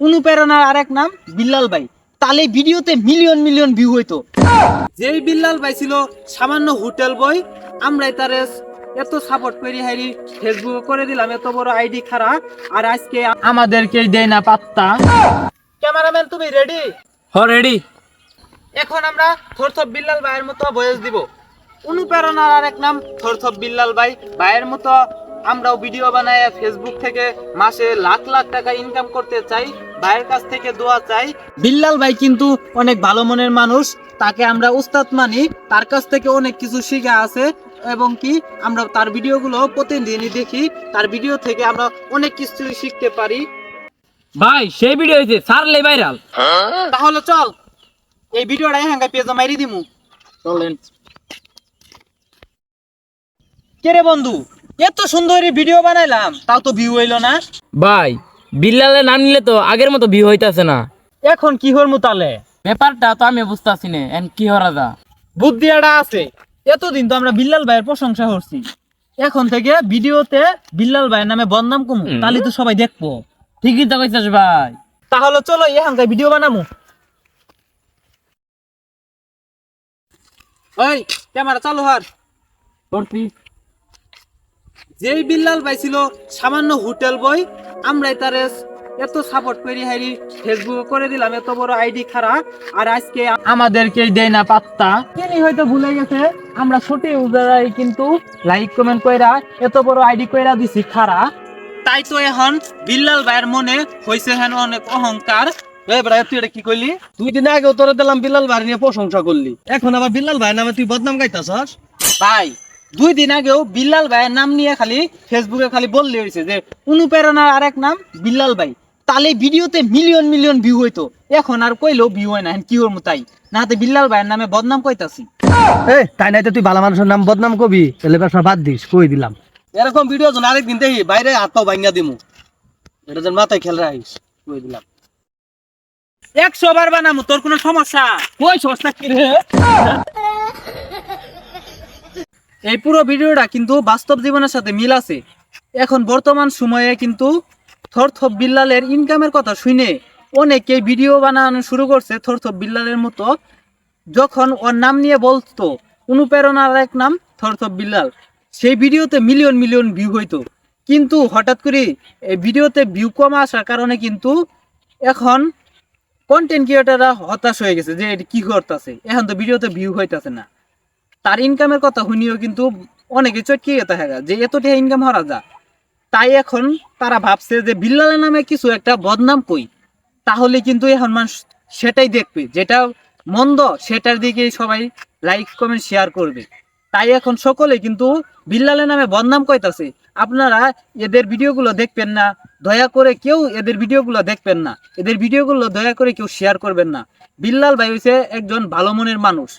অনুপ্রেরণার আরেক নাম বিল্লাল ভাই। তাহলে ভিডিওতে মিলিয়ন মিলিয়ন ভিউ হইতো। যেই বিল্লাল ভাই ছিল সামান্য হোটেল বই আমরাই তারে এত সাপোর্ট করি হাইরি ফেসবুকে করে দিলাম এত বড় আইডি খারা আর আজকে আমাদেরকে দেয় না পাত্তা। ক্যামেরাম্যান তুমি রেডি হ রেডি এখন আমরা থরথপ বিল্লাল ভাইয়ের মতো বয়স দিব। অনুপ্রেরণার আরেক নাম থরথপ বিল্লাল ভাই ভাইয়ের মতো আমরাও ভিডিও বানায় ফেসবুক থেকে মাসে লাখ লাখ টাকা ইনকাম করতে চাই ভাইয়ের কাছ থেকে দোয়া চাই। বিল্লাল ভাই কিন্তু অনেক ভালো মনের মানুষ তাকে আমরা উস্তাদ মানি তার কাছ থেকে অনেক কিছু শিখা আছে এবং কি আমরা তার ভিডিওগুলো প্রতিদিনই দেখি তার ভিডিও থেকে আমরা অনেক কিছু শিখতে পারি। ভাই সেই ভিডিও হয়েছে সারলে ভাইরাল। তাহলে চল এই ভিডিওটা হ্যাঙ্গা পেজে মাইরি দিমু। চলেন। কে রে বন্ধু? এত সুন্দর ভিডিও বানাইলাম তাও তো ভিউ হইল না। ভাই বিল্লালে নাম নিলে তো আগের মতো ভিউ হইতাছে না। এখন কি হর মুতালে ব্যাপারটা তো আমি বুঝতাছি না এন কি হরা দা বুদ্ধিয়াটা আছে। এতদিন তো আমরা বিল্লাল ভাইয়ের প্রশংসা করছি। এখন থেকে ভিডিওতে বিল্লাল ভাইয়ের নামে বদনাম কমু তাহলে তো সবাই দেখব। ঠিকই তো কইছাস ভাই। তাহলে চলো এখানকার ভিডিও বানামু। ওই ক্যামেরা চালু হার। করছি। যেই বিল্লাল ভাই ছিল সামান্য হোটেল বই, আমরাই তারে এত সাপোর্ট করি হাইরি ফেসবুকে করে দিলাম, এত বড় আইডি খারা আর আজকে আমাদেরকে দেয় না পাত্তা। তিনি হয়তো ভুলে গেছে, আমরা ছোট ইউজারাই কিন্তু লাইক কমেন্ট কইরা এত বড় আইডি কইরা দিছি খারা তাই তো এখন বিল্লাল ভাইয়ের মনে হইছে হেন অনেক অহংকার। এই বেড়া, তুই এটা কি করলি দুই দিন আগে তোরে দিলাম বিল্লাল ভাই নিয়ে প্রশংসা করলি। এখন আবার বিল্লাল ভাই নামে তুই বদনাম গাইতাছস? ভাই দুই দিন আগেও বিল্লাল ভাইয়ের নাম নিয়ে খালি ফেসবুকে খালি বললে হয়েছে যে অনুপ্রেরণার আরেক নাম বিল্লাল ভাই। তাহলে ভিডিওতে মিলিয়ন মিলিয়ন ভিউ হইতো। এখন আর কইলেও ভিউ হয় না কি ওর তাই? না হাতে বিল্লাল ভাইয়ের নামে বদনাম কইতাছি। এই তাই নাই তো তুই ভালো মানুষের নাম বদনাম কবি তাহলে ব্যবসা বাদ দিস কই দিলাম। এরকম ভিডিও জন আরেকদিন দেখি বাইরে হাত পাও ভাঙ্গা দিমু। এটা যেন মাথায় খেল রাখিস কই দিলাম। একশো বার বানামু তোর কোনো সমস্যা? কই সমস্যা কি রে? এই পুরো ভিডিওটা কিন্তু বাস্তব জীবনের সাথে মিল আছে। এখন বর্তমান সময়ে কিন্তু থরথপ বিল্লালের ইনকামের কথা শুনে অনেকে ভিডিও বানানো শুরু করছে থরথপ বিল্লালের মতো। যখন ওর নাম নিয়ে বলতো, অনুপ্রেরণার এক নাম থরথপ বিল্লাল। সেই ভিডিওতে মিলিয়ন মিলিয়ন ভিউ হইতো। কিন্তু হঠাৎ করে এই ভিডিওতে ভিউ কম আসার কারণে কিন্তু এখন কন্টেন্ট ক্রিয়েটাররা হতাশ হয়ে গেছে যে এটা কি করতেছে। এখন তো ভিডিওতে ভিউ হইতাছে না। তার ইনকামের কথা শুনিও কিন্তু অনেকে চটকে গেতে হয় যে এতটা ইনকাম হরা যা তাই এখন তারা ভাবছে যে বিল্লালের নামে কিছু একটা বদনাম কই। তাহলে কিন্তু এখন মানুষ সেটাই দেখবে, যেটা মন্দ সেটার দিকে সবাই লাইক কমেন্ট শেয়ার করবে। তাই এখন সকলে কিন্তু বিল্লালের নামে বদনাম কইতাছে। আপনারা এদের ভিডিওগুলো দেখবেন না, দয়া করে কেউ এদের ভিডিওগুলো দেখবেন না। এদের ভিডিওগুলো দয়া করে কেউ শেয়ার করবেন না। বিল্লাল ভাই হয়েছে একজন ভালো মনের মানুষ।